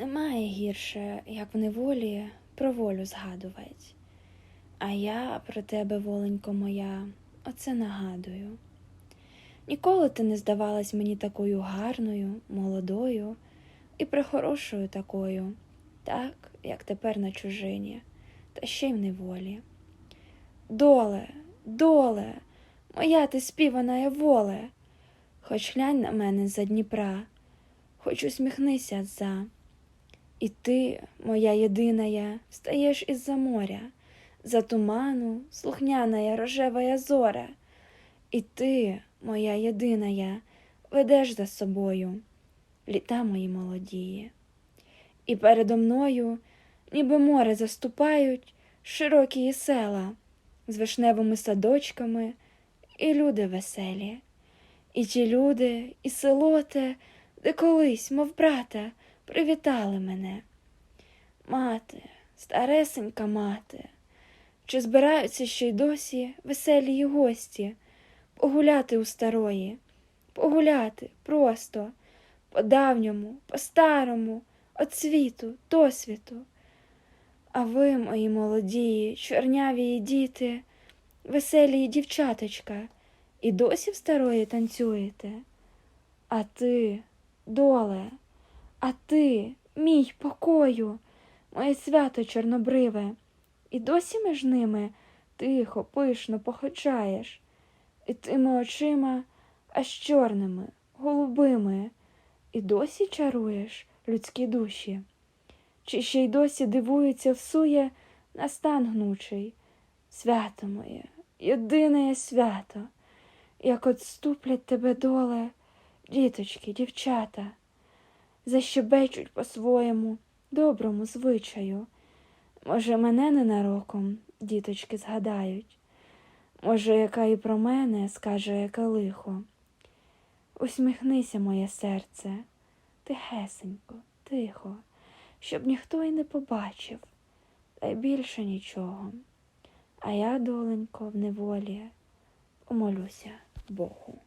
Немає гірше, як в неволі про волю згадувать. А я про тебе, воленько моя, оце нагадую. Ніколи ти не здавалась мені такою гарною, молодою і прихорошою такою, так, як тепер на чужині, та ще й в неволі. Доле, доле, моя ти співана є воле, хоч глянь на мене за Дніпра, хоч усміхнися за. І ти, моя єдиная, встаєш із-за моря, за туману, слухняная рожевая зоря. І ти, моя єдиная, ведеш за собою літа мої молодії. І передо мною, ніби море заступають широкі села з вишневими садочками і люди веселі. І ті люди, і село те, де колись, мов брата, привітали мене. Мати, старесенька мати, чи збираються ще й досі веселі гості погуляти у старої, погуляти просто, по давньому, по старому, от світу, до світу. А ви, мої молоді, чорняві діти, веселі дівчаточка, і досі в старої танцюєте? А ти, доле, а ти, мій покою, моє свято чорнобриве, і досі між ними тихо, пишно походжаєш, і тими очима аж чорними, голубими, і досі чаруєш людські душі, чи ще й досі дивується всує на стан гнучий, свято моє, єдине свято, як от ступлять тебе доле, діточки, дівчата защебечуть по-своєму доброму звичаю. Може, мене ненароком діточки згадають, може, яка і про мене скаже яке лихо. Усміхнися, моє серце, тихесенько, тихо, щоб ніхто й не побачив, та й більше нічого. А я, доленько, в неволі, помолюся Богу.